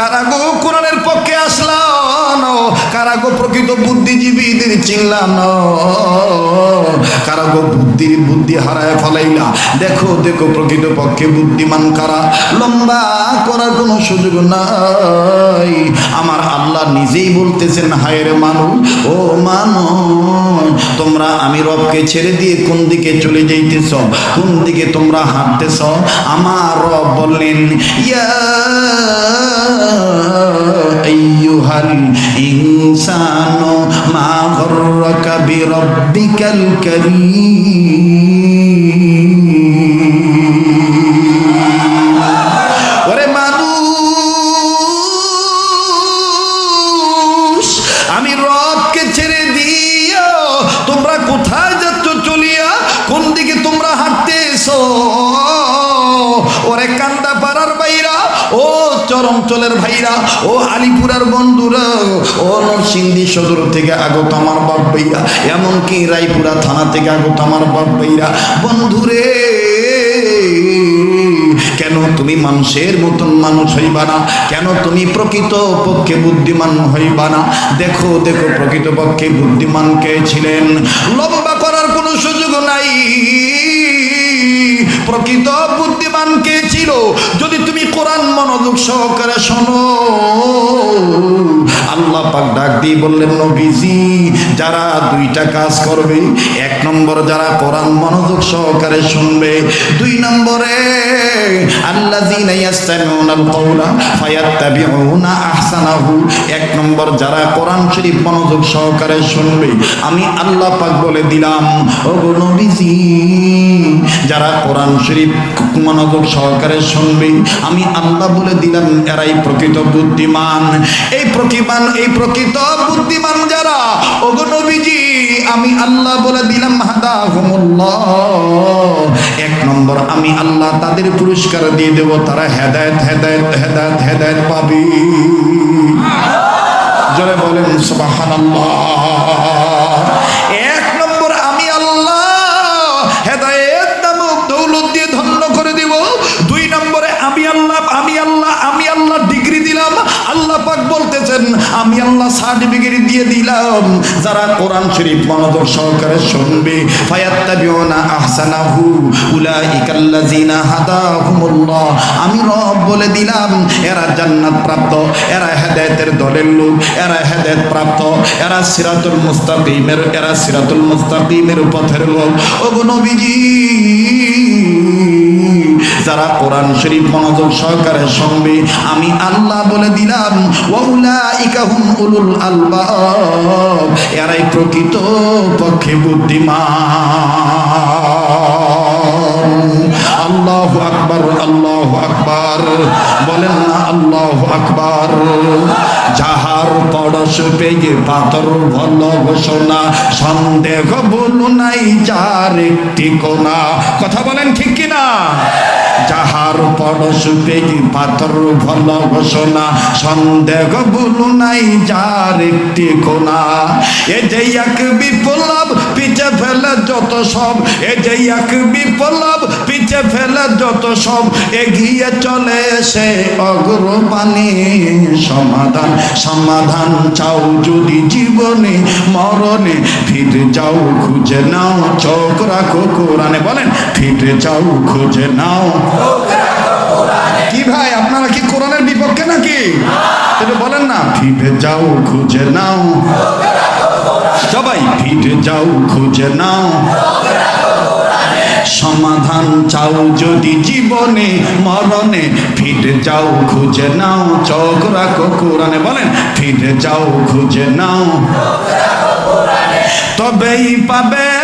কারাগো কোরআনের পক্ষে আসলাম। কারাগো প্রকৃত বুদ্ধিজীবীদের চিনলাম। কারাগো বুদ্ধির বুদ্ধি হারায় ফলাইলা। দেখো দেখো প্রকৃত পক্ষে বুদ্ধিমান কারা? লম্বা করার কোনো সুযোগ না নিজেই বলতেছেন হায়ের মানুষ ও মানুষ তোমরা আমি রবকে ছেড়ে দিয়ে কোন দিকে চলে যাইতেছ? কোন দিকে তোমরা হাঁটতেছ? আমার রব বললেন, ইয়া মা গররাকা বিরব্বিকাল চরমচলের ভাইরা, ও আলিপুরার বন্ধুরা, ও নরসিংদী সদর থেকে আগত আমার বাপ ভাইরা, এমনকি রায়পুরা থানা থেকে আগত আমার বাপ ভাইরা। বন্ধুরে, কেন তুমি মানুষের মতন মানুষ হইবা না? কেন তুমি প্রকৃত পক্ষে বুদ্ধিমান হইবা না? দেখো দেখো, প্রকৃত পক্ষে বুদ্ধিমান কে ছিলেন? লম্বা করার কোনো সুযোগ নাই। প্রকৃত বুদ্ধিমান কে ছিল? যদি তুমি কোরআন মনোযোগ সহকারে শোনো। আল্লাহ পাক ডাক দিয়ে বললেন, নবীজি, যারা দুইটা কাজ করবে, এক নম্বর যারা কোরআন মনোযোগ সহকারে শুনবে, দুই নম্বরে, আল্লাযীনা ইয়াস্তামিউনাল কাওলা ফায়াত্তাবিউনা আহসানাহু, এক নম্বর যারা কোরআন শরীফ মনোযোগ সহকারে শুনবে। আমি আল্লাহ পাক বলে দিলাম ও গো নবীজি যারা কোরআন শরীফ মনোযোগ সহকারে শুনবে, আমি আল্লাহ বলে দিলাম, এরাই প্রকৃত বুদ্ধিমান। এই প্রতিমান এই প্রকৃত বুদ্ধিমান যারা, ওগো নবীজি, আমি আল্লাহ বলে দিলাম, হাদাহুমুল্লাহ। এক নম্বর, আমি আল্লাহ তাদের পুরস্কার দিয়ে দেব, তারা হেদায়েত হেদায়েত হেদায়েত হেদায়েত পাবে। জোরে বলেন, সুবহানাল্লাহ। দিয়ে দিলাম। যারা কোরআন শরীফ মনোযোগ সহকারে শুনবে আমি রব বলে দিলাম, এরা জান্নাত প্রাপ্ত এরা হেদায়েতের দলের লোক, এরা হেদায়েত প্রাপ্ত এরা সিরাতুল মুস্তাকিমের, এরা সিরাতুল মুস্তাকিমের পথের লোক। ওগো নবীজি! যারা কোরআন শরীফ মনোযোগ সহকারে শুনবে, আমি আল্লাহ বলে দিলাম, ওয়াউলাইকা হুম উলুল আলবাব, এরাই প্রকৃত পক্ষে বুদ্ধিমান। আল্লাহ আকবার আল্লাহ আকবার, বলেন না আল্লাহ আকবার। যাহার পরশ পেয়ে পাথর ভালো ঘোষণা, সন্দেহ বলু নাই যার একটি কোনা কথা বলেন ঠিক কিনা? যাহার পরশ পেয়ে পাথর ভল ঘোষণা, সন্দেহ বলু নাই যার একটি কোনা এ যে এক বিপ্লব, পিছে ফেলে যত সব, এ যে এক বিপ্লব পিছে ফেলে যত সব এগিয়ে চলে সে অগ্রপানে সমাধান। সমাধান চাও যদি জীবনে, মরণে, ফিরে যাও খুঁজে নাও, চোখ রাখো কোরআনে। বলেন, ফিরে যাও খুঁজে নাও। কি ভাই, আপনারা কি কোরআনের বিপক্ষে নাকি? এটা বলেন না, ফিরে যাও খুঁজে নাও। সবাই, ফিরে যাও খুঁজে নাও। সমাধান চাও যদি জীবনে, মরণে। ফিরে যাও, খুঁজে নাও, চোখ রাখো কোরআনে। বলেন, ফিরে যাও, খুঁজে নাও। তবেই পাবে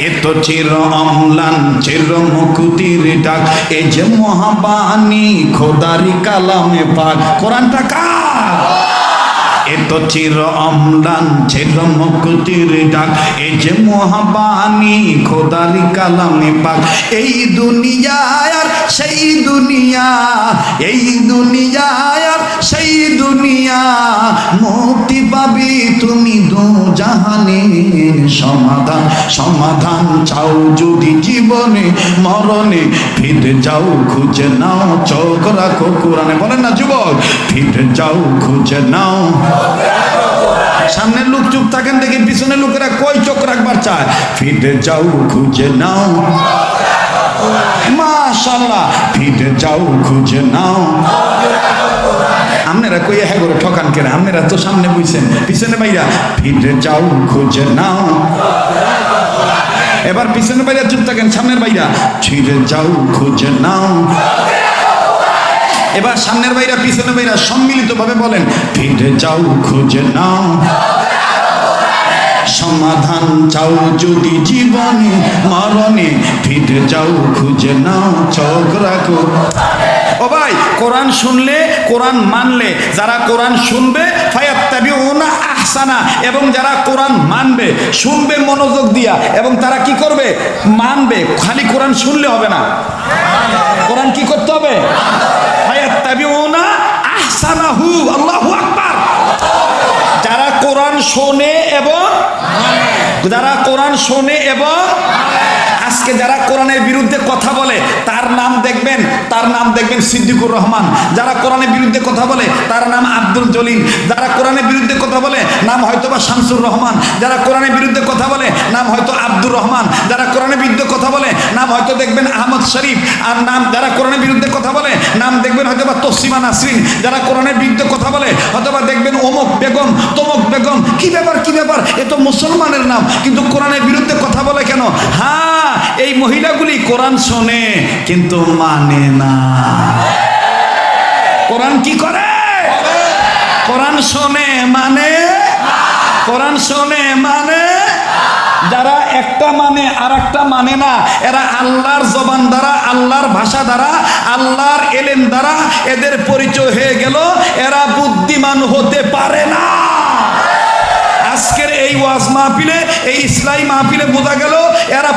এত চির অম্লান, চির মুকুতির ডাক, এ যে মহাবাণী, খোদারি কালামে পাক। কোরআনটা কার? এ তো চির অম্লান চির মুক্তির ডাক। এই যে মহাবাণী, খোদারি কালামে পাক। এই দুনিয়ায় আর সেই দুনিয়া, এই দুনিয়ায় আর সেই দুনিয়া। মুক্তি পাবি তুমি দু জাহানের সমাধান। সমাধান চাও যদি জীবনে, মরণে। ফিরে যাও, খুঁজে নাও, চোখ রাখো কোরআনে। বলেন না যুবক, ফিরে যাও, খুঁজে নাও। সামনের লোক চুপ থাকেন দেখি পিছনের লোকেরা কই চোখ রাখবার চায়। ফিরে যাও, খুঁজে নাও। মাশাল্লাহ, ফিরে যাও, খুঁজে নাও। আপনারা কই হ্যাঁ করে ঠকান কেন আপনারা তো সামনে বুঝছেন পিছনে ভাইয়া ফিরে যাও, খুঁজে নাও। এবার পিছনে বাইরা চুপ থাকেন, সামনের বাইরা, ফিরে যাও, খুঁজে নাও। এবার সামনের বাইরা পিছনে বাইরা সম্মিলিত ভাবে বলেন, ফিরে যাও, খুঁজে নাও। সমাধান চাও যদি জীবনে, মরণে, ফিরে যাও, খুঁজে নাও, চোখ রাখো। ও ভাই, কোরআন শুনলে, কোরআন মানলে, যারা কোরআন শুনবে, ফায়াত্তাবিউনা আহসানা, এবং যারা কোরআন মানবে, শুনবে মনোযোগ দিয়া, এবং তারা কি করবে? মানবে। খালি কোরআন শুনলে হবে না। কোরআন কি করতে হবে? ফায়াত্তাবিউনা আহসানাহু, আল্লাহু আকবার। যারা কোরআন শোনে এবং যারা কোরআন শোনে এবং আজকে যারা কোরআনের বিরুদ্ধে কথা বলে, তার নাম দেখবেন, তার নাম দেখবেন সিদ্দিকুর রহমান। যারা কোরআনের বিরুদ্ধে কথা বলে, তার নাম আব্দুল জলিল। যারা কোরআনের বিরুদ্ধে কথা বলে, নাম হয়তো বা শামসুর রহমান। যারা কোরআনের বিরুদ্ধে কথা বলে, নাম হয়তো আব্দুর রহমান। যারা কোরআনের বিরুদ্ধে নাম হয়তো দেখবেন আহমদ শরীফ, আর নাম যারা কোরআনের বিরুদ্ধে কথা বলে, নাম দেখবেন হয়তো বা তসিমা নাসরিন, যারা কোরআনের বিরুদ্ধে কথা বলে হয়তো বা দেখবেন অমুক বেগম, তমুক বেগম, কি ব্যাপার কি ব্যাপার? এ তো মুসলমানের নাম, কিন্তু কোরআনের বিরুদ্ধে কথা বলে কেন? হ্যাঁ এই মহিলাগুলি কোরআন শোনে, কিন্তু মানে না। কোরআন কি করে? কোরআন শোনে মানে? কোরআন শোনে মানে? যারা একটা মানে আর একটা মানে না। এরা আল্লাহর জবান দ্বারা, আল্লাহর ভাষা দ্বারা, আল্লাহর এলেন দ্বারা এদের পরিচয় হয়ে গেল। এরা বুদ্ধিমান হতে পারে না। আজকের এই ওয়াজ মাহফিলে, এই ইসলাই মাহফিলে বোঝা গেল, এরা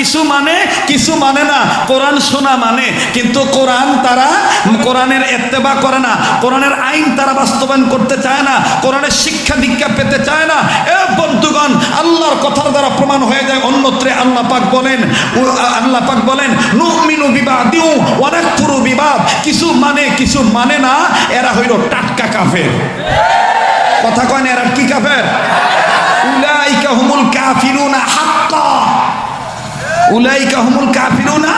কিছু মানে কিছু মানে না। কোরআন শোনা মানে কিন্তু কোরআন তারা, কোরআনের এত্তেবা করে না। কোরআনের আইন তারা বাস্তবায়ন করতে চায় না। কোরআনের শিক্ষা দীক্ষা পেতে চায় না। এ বন্ধুগণ, আল্লাহর কথার দ্বারা প্রমাণ হয়ে যায়। অন্যত্রে আল্লাহ পাক বলেন আল্লাহ পাক বলেন, নুমিনু বিবাদিউ অনেক পুরো বিবাদ। কিছু মানে কিছু মানে না, এরা হইল টাটকা কাফের। কথা কয় না, এরা কি কাফের? উলাইকা হুমুল কাফিরুনা হাক্কা। উলাইকা হুমুল কাফিরুনা।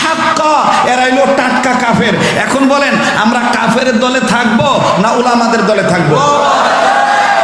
হাক্কা এরা হইল টাটকা কাফের। এখন বলেন, আমরা কাফের দলে থাকব না উলামাদের দলে থাকব?